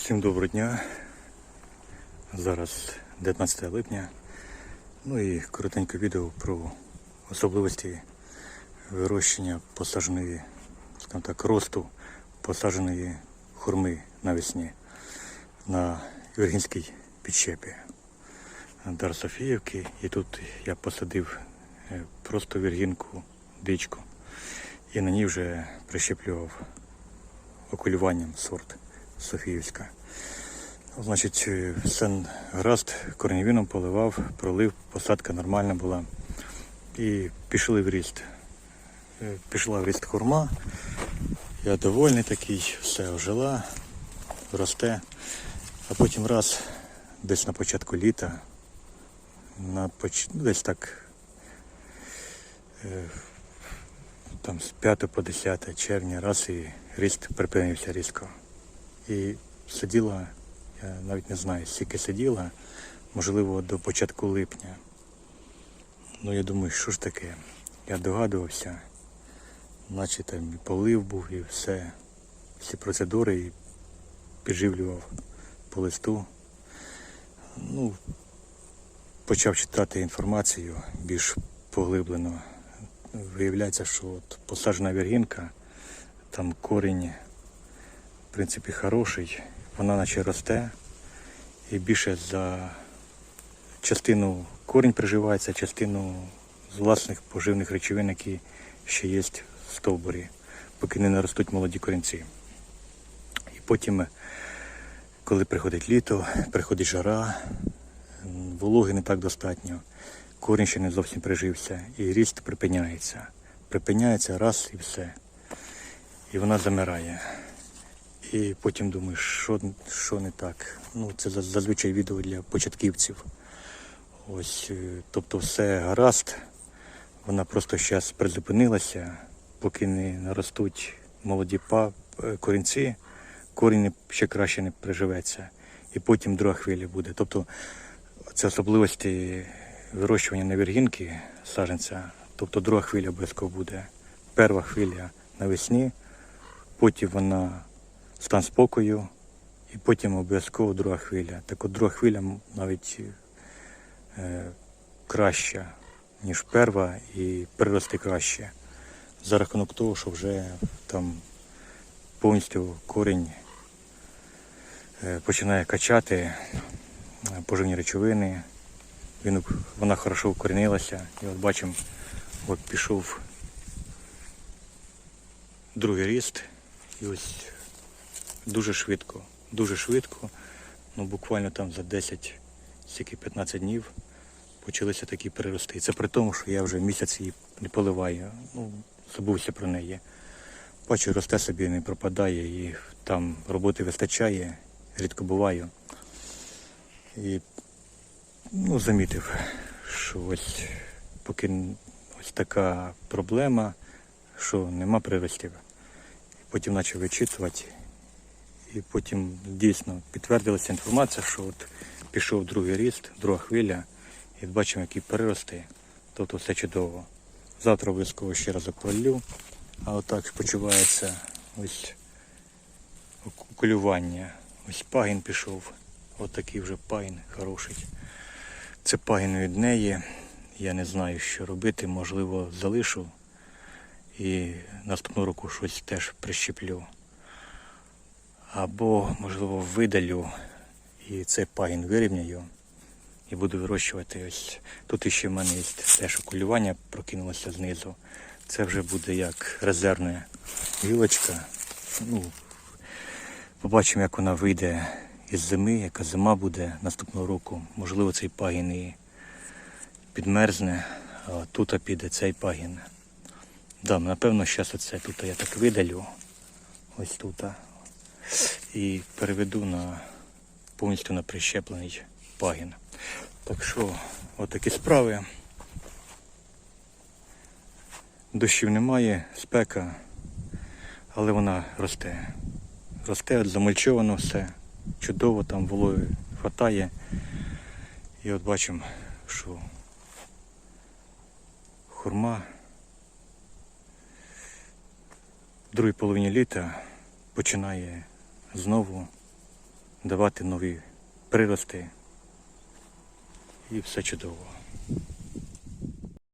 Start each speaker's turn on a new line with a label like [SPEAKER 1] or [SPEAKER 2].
[SPEAKER 1] Всім доброго дня. Зараз 19 липня. Ну і коротеньке відео про особливості вирощення посаженої, скажімо так, росту посадженої хурми навесні на Віргінській підщепі Дар Софіївки. І тут я посадив е, просто віргінку, дичку. І на ній вже прищеплював окулюванням сорт Софіївська. Значить, е, все гаразд, корневіном поливав, пролив, посадка нормальна була. І пішли в ріст. Е, Пішла в ріст хурма. Я довольний такий, все ожила, росте. А потім раз, десь на початку літа, на поч... десь так е, там з 5 по 10 червня, раз і ріст припинився різко. І сиділа, я навіть не знаю, скільки сиділа, можливо, до початку липня. Ну я думаю, що ж таке? Я догадувався, наче там і полив був, і все, всі процедури і підживлював по листу. Ну, почав читати інформацію більш поглиблено. Виявляється, що от посаджена віргінка, там корінь в принципі, хороший, вона наче росте і більше за частину корінь приживається, частину з власних поживних речовин, які ще є в стовбурі, поки не наростуть молоді корінці. І потім, коли приходить літо, приходить жара, вологи не так достатньо, корінь ще не зовсім прижився, і ріст припиняється. Припиняється раз і все. І вона замирає. І потім думаю, що, що не так. Ну, це зазвичай відео для початківців. Ось, е, тобто все гаразд. Вона просто зараз призупинилася, поки не наростуть молоді е, корінці, корінь ще краще не приживеться. І потім друга хвиля буде. Тобто це особливості вирощування на віргінки саженця. Тобто друга хвиля обов'язково буде. Перша хвиля навесні, потім вона стан спокою, і потім обов'язково друга хвиля. Так от друга хвиля навіть е, краща, ніж перша, і прирости краще. За рахунок того, що вже там повністю корінь е, починає качати е, поживні речовини. Він, вона хорошо укорінилася. І от бачимо, от пішов другий ріст. І ось дуже швидко, дуже швидко, ну буквально там за 10, стільки 15 днів почалися такі перерости. І це при тому, що я вже місяць її не поливаю. Ну, забувся про неї. Бачу, росте собі, не пропадає, і там роботи вистачає, рідко буваю. І ну, замітив, що ось поки ось така проблема, що нема приростів. Потім почав вичитувати. І потім дійсно підтвердилася інформація, що от пішов другий ріст, друга хвиля, і бачимо, які перерости. Тобто все чудово. Завтра обов'язково ще раз околю, а отак почувається ось окулювання. Ось пагін пішов. От такий вже пагін хороший. Це пагін від неї. Я не знаю, що робити. Можливо, залишу і наступного року щось теж прищеплю. Або, можливо, видалю і цей пагін вирівняю і буду вирощувати ось. Тут іще в мене є теж окулювання прокинулося знизу. Це вже буде як резервна гілочка. Ну, побачимо, як вона вийде із зими, яка зима буде наступного року. Можливо, цей пагін і підмерзне, а тут піде цей пагін. Да, напевно, зараз оце тут я так видалю. Ось тут. І переведу на повністю на прищеплений пагін. Так що, отакі справи. Дощів немає, спека, але вона росте. Росте, замульчовано все. Чудово, там вологи хватає. І от бачимо, що хурма в другій половині літа починає знову давати нові прирости. І все чудово.